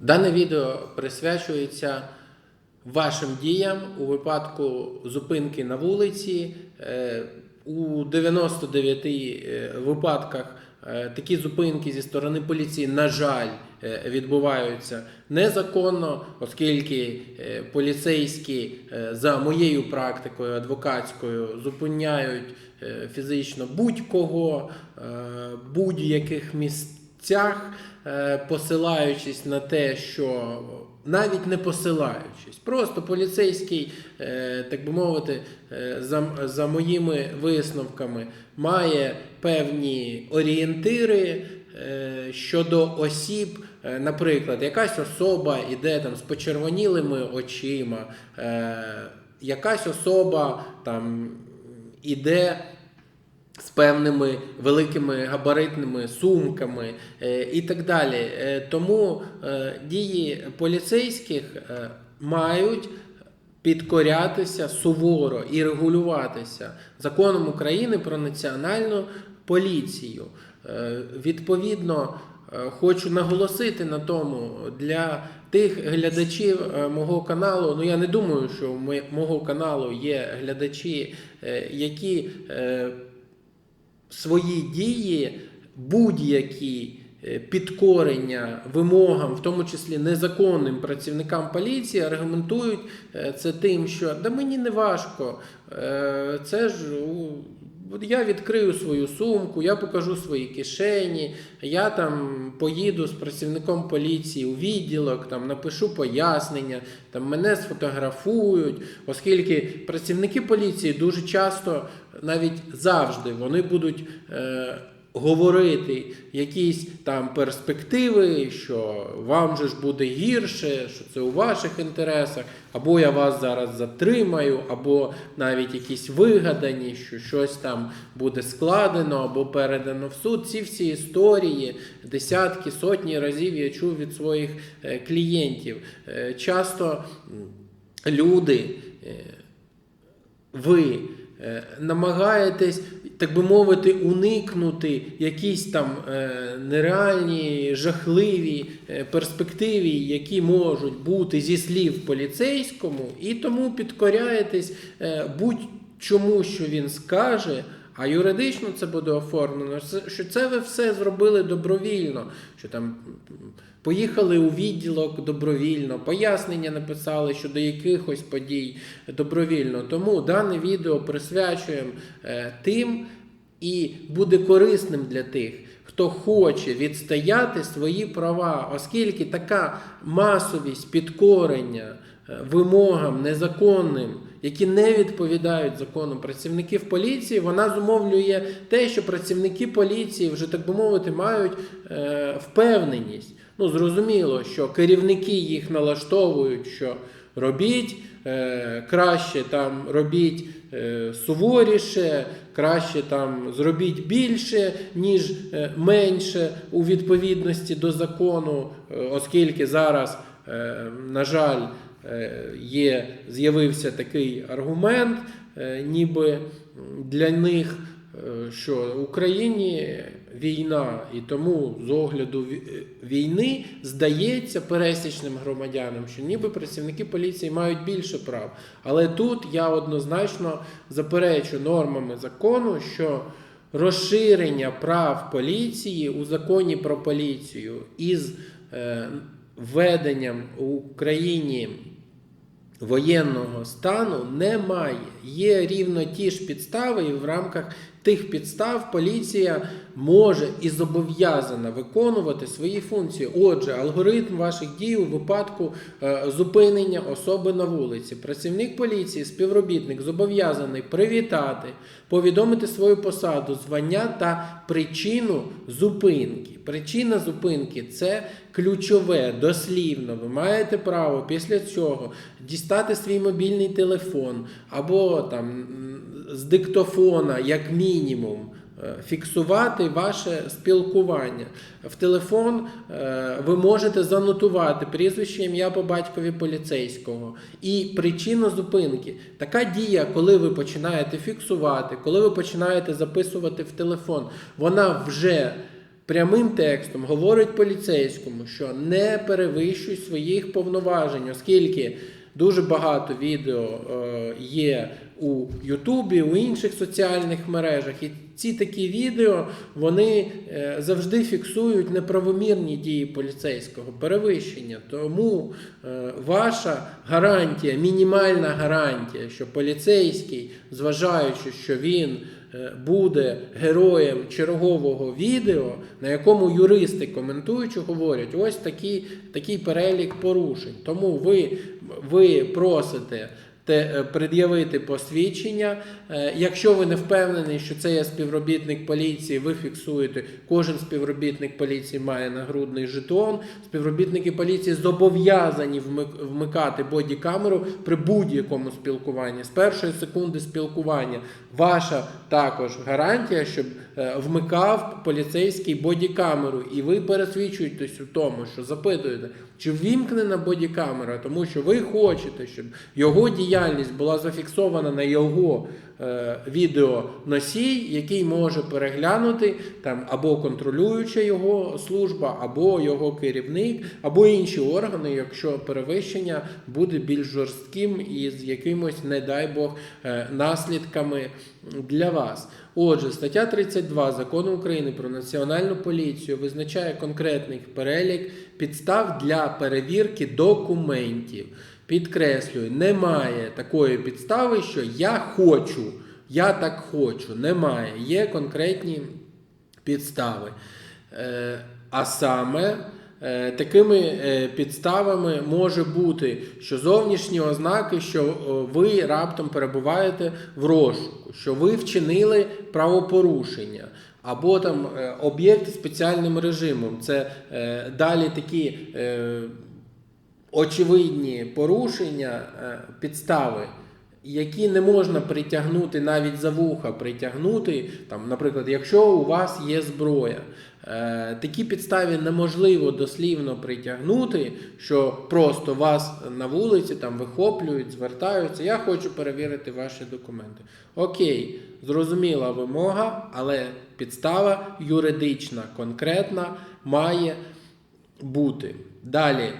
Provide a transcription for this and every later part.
Дане відео присвячується вашим діям у випадку зупинки на вулиці. Е, У 99 е, випадках е, такі зупинки зі сторони поліції, на жаль, відбуваються незаконно, оскільки поліцейські за моєю практикою адвокатською зупиняють фізично будь-кого, будь-яких місцях, е, посилаючись на те, що навіть не посилаючись, просто поліцейський, е, так би мовити, е, за, за моїми висновками, має певні орієнтири щодо осіб. Наприклад, якась особа іде там з почервонілими очима, якась особа там іде з певними великими габаритними сумками е, і так далі. Е, Тому е, дії поліцейських мають підкорятися суворо і регулюватися законом України про національну поліцію. Відповідно, хочу наголосити на тому для тих глядачів мого каналу. Ну я не думаю, що мого каналу є глядачі, які свої дії, будь-які е, підкорення вимогам, в тому числі незаконним працівникам поліції, аргументують е, це тим, що да мені не важко, е, це ж я відкрию свою сумку, я покажу свої кишені, я там поїду з працівником поліції у відділок, там напишу пояснення, там мене сфотографують, оскільки працівники поліції дуже часто, навіть завжди, вони будуть. Е, Говорити якісь там перспективи, що вам же ж буде гірше, що це у ваших інтересах, або я вас зараз затримаю, або навіть якісь вигадані, що щось там буде складено або передано в суд. Ці всі історії десятки, сотні разів я чув від своїх е, клієнтів. Е, Часто люди. е, ви намагаєтесь, так би мовити, уникнути якісь там е, нереальні, жахливі е, перспективи, які можуть бути зі слів поліцейському, і тому підкоряєтесь е, будь-чому, що він скаже. А юридично це буде оформлено, що це ви все зробили добровільно, що там поїхали у відділок добровільно, пояснення написали щодо якихось подій добровільно. Тому дане відео присвячуємо е, тим і буде корисним для тих, хто хоче відстояти свої права, оскільки така масовість підкорення е, вимогам незаконним, які не відповідають закону працівників поліції, вона зумовлює те, що працівники поліції вже так би мовити мають е, впевненість. Ну, зрозуміло, що керівники їх налаштовують, що робіть е, краще там робіть е, суворіше, краще там зробіть більше, ніж е, менше у відповідності до закону, е, оскільки зараз, е, на жаль, є, з'явився такий аргумент, е, ніби для них, е, що в Україні війна, і тому з огляду е, війни здається пересічним громадянам, що ніби працівники поліції мають більше прав. Але тут я однозначно заперечу нормами закону, що розширення прав поліції у законі про поліцію із е, введенням у Україні воєнного стану немає. Є рівно ті ж підстави, і в рамках тих підстав поліція може і зобов'язана виконувати свої функції. Отже, алгоритм ваших дій у випадку е, зупинення особи на вулиці. Працівник поліції, співробітник зобов'язаний привітати, повідомити свою посаду, звання та причину зупинки. Причина зупинки це ключове, дослівно. Ви маєте право після цього дістати свій мобільний телефон або там з диктофона, як мінімум. е, Фіксувати ваше спілкування в телефон. е, Ви можете занотувати прізвище ім'я по батькові поліцейського і причину зупинки. Така дія, коли ви починаєте фіксувати, коли ви починаєте записувати в телефон, вона вже прямим текстом говорить поліцейському, що не перевищуй своїх повноважень, оскільки дуже багато відео е, є у Ютубі, у інших соціальних мережах. І ці такі відео вони е, завжди фіксують неправомірні дії поліцейського перевищення. Тому е, ваша гарантія, мінімальна гарантія, що поліцейський, зважаючи, що він е, буде героєм чергового відео, на якому юристи коментуючи говорять, ось такі, такий перелік порушень. Тому ви, ви просите те, пред'явити посвідчення. Е, Якщо ви не впевнені, що це є співробітник поліції, ви фіксуєте, кожен співробітник поліції має нагрудний жетон. Співробітники поліції зобов'язані вмик- вмикати бодікамеру при будь-якому спілкуванні. З першої секунди спілкування ваша також гарантія, щоб е, вмикав поліцейський бодікамеру, і ви пересвідчуєтесь у тому, що запитуєте, чи ввімкнена бодікамера, тому що ви хочете, щоб його діяльність була зафіксована на його е, відеоносій, який може переглянути там або контролююча його служба, або його керівник, або інші органи, якщо перевищення буде більш жорстким і з якимось, не дай Бог, е, наслідками для вас. Отже, стаття 32 закону України про національну поліцію визначає конкретний перелік підстав для перевірки документів. Підкреслюю, немає такої підстави, що я хочу, я так хочу. Немає. Є конкретні підстави. Е, а саме е, такими е, підставами може бути, що зовнішні ознаки, що ви раптом перебуваєте в розшуку, що ви вчинили правопорушення. Або там об'єкти спеціальним режимом. Це далі такі очевидні порушення, е, підстави, які не можна притягнути навіть за вуха, притягнути, там, наприклад, якщо у вас є зброя. Е, Такі підставі неможливо дослівно притягнути, що просто вас на вулиці там вихоплюють, звертаються. Я хочу перевірити ваші документи. Окей, зрозуміла вимога, але підстава юридична, конкретна має бути. Далі.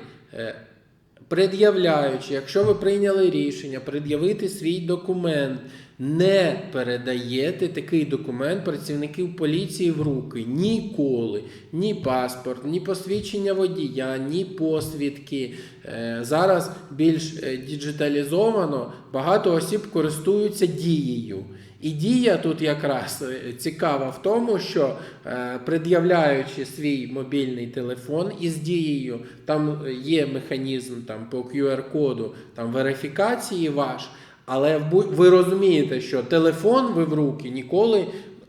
Пред'являючи, якщо ви прийняли рішення пред'явити свій документ, не передаєте такий документ працівників поліції в руки ніколи. Ні паспорт, ні посвідчення водія, ні посвідки. Е, Зараз більш е, діджиталізовано, багато осіб користуються дією. І дія тут якраз е, цікава в тому, що е, пред'являючи свій мобільний телефон із дією, там є механізм там, по QR-коду там, верифікації ваш, але ви розумієте, що телефон ви в руки ніколи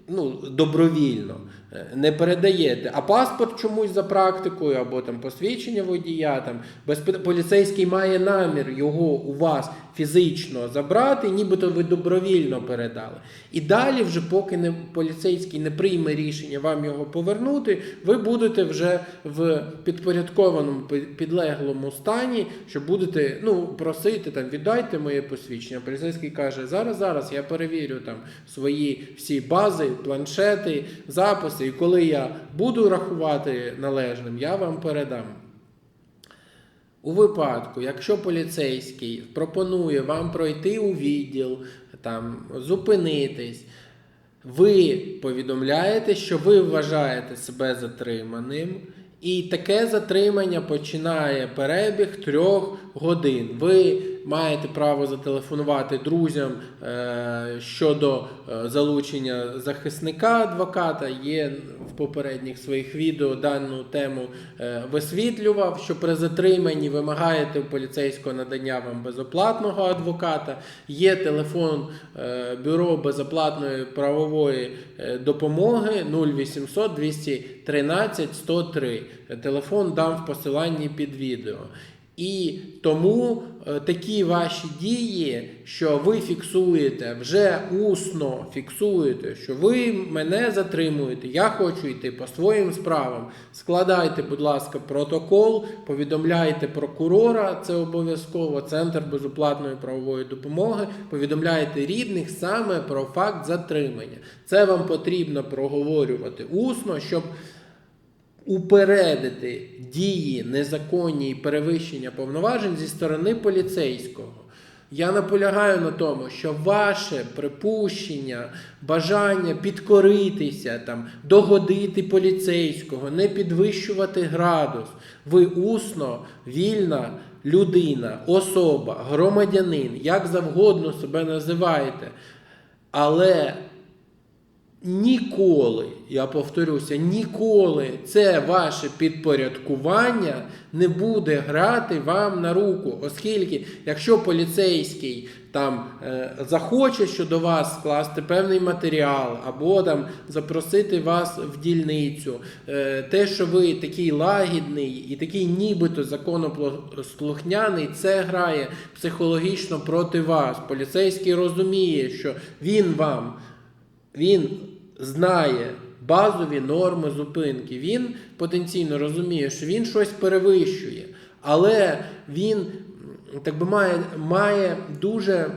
ну, добровільно е, не передаєте. А паспорт чомусь за практикою, або там посвідчення водія, там безпе- поліцейський має намір його у вас фізично забрати, нібито ви добровільно передали. І далі, вже поки не поліцейський не прийме рішення вам його повернути, ви будете вже в підпорядкованому підлеглому стані, що будете ну, просити там віддайте моє посвідчення. Поліцейський каже: зараз, зараз я перевірю там свої всі бази, планшети, записи, і коли я буду рахувати належним, я вам передам. У випадку, якщо поліцейський пропонує вам пройти у відділ, там, зупинитись, ви повідомляєте, що ви вважаєте себе затриманим, і таке затримання починає перебіг трьох годин. Ви маєте право зателефонувати друзям е, щодо е, залучення захисника адвоката. Є в попередніх своїх відео дану тему е, висвітлював, що при затриманні вимагаєте поліцейського надання вам безоплатного адвоката. Є телефон бюро безоплатної правової допомоги 0800 213 103. Телефон дам в посиланні під відео. І тому е, такі ваші дії, що ви фіксуєте, вже усно фіксуєте, що ви мене затримуєте, я хочу йти по своїм справам. Складайте, будь ласка, протокол, повідомляйте прокурора, це обов'язково, Центр безоплатної правової допомоги. Повідомляйте рідних саме про факт затримання. Це вам потрібно проговорювати усно, щоб упередити дії незаконні і перевищення повноважень зі сторони поліцейського. Я наполягаю на тому, що ваше припущення, бажання підкоритися, там, догодити поліцейського, не підвищувати градус. Ви усно, вільна людина, особа, громадянин, як завгодно себе називаєте. Але Ніколи, я повторюся, ніколи це ваше підпорядкування не буде грати вам на руку, оскільки якщо поліцейський там е, захоче щодо вас скласти певний матеріал, або там запросити вас в дільницю, е, те, що ви такий лагідний і такий нібито законослухняний, це грає психологічно проти вас. Поліцейський розуміє, що він вам він знає базові норми зупинки. Він потенційно розуміє, що він щось перевищує, але він так би має, має дуже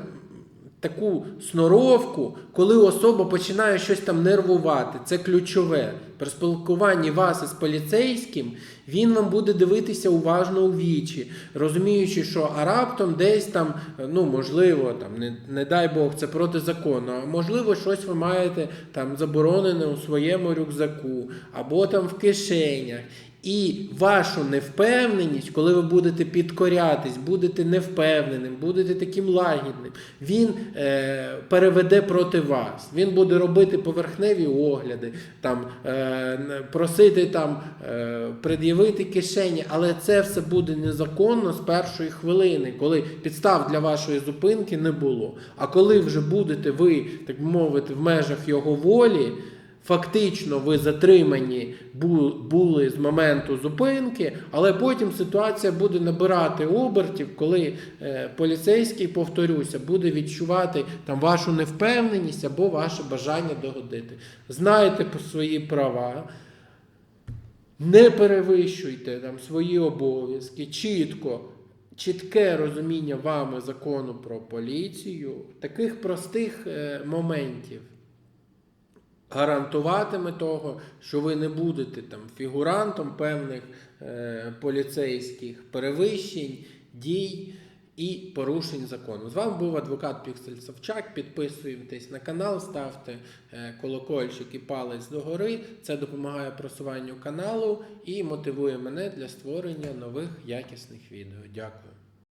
таку сноровку, коли особа починає щось там нервувати. Це ключове. При спілкуванні вас із поліцейським він вам буде дивитися уважно у вічі, розуміючи, що а раптом десь там, ну можливо, там не, не дай Бог, це протизаконно, а можливо, щось ви маєте там заборонене у своєму рюкзаку або там в кишенях. І вашу невпевненість, коли ви будете підкорятись, будете невпевненим, будете таким лагідним, він е, переведе проти вас. Він буде робити поверхневі огляди, там, е, просити там, е, пред'явити кишені, але це все буде незаконно з першої хвилини, коли підстав для вашої зупинки не було. А коли вже будете ви, так мовити, в межах його волі. Фактично, ви затримані були з моменту зупинки, але потім ситуація буде набирати обертів, коли е, поліцейський, повторюся, буде відчувати там вашу невпевненість або ваше бажання догодити. Знайте про свої права, не перевищуйте там свої обов'язки, чітко. Чітке розуміння вами закону про поліцію, таких простих е, моментів гарантуватиме того, що ви не будете там фігурантом певних е, поліцейських перевищень, дій і порушень закону. З вами був адвокат Піксель Савчак. Підписуйтесь на канал, ставте е, колокольчик і палець догори. Це допомагає просуванню каналу і мотивує мене для створення нових якісних відео. Дякую.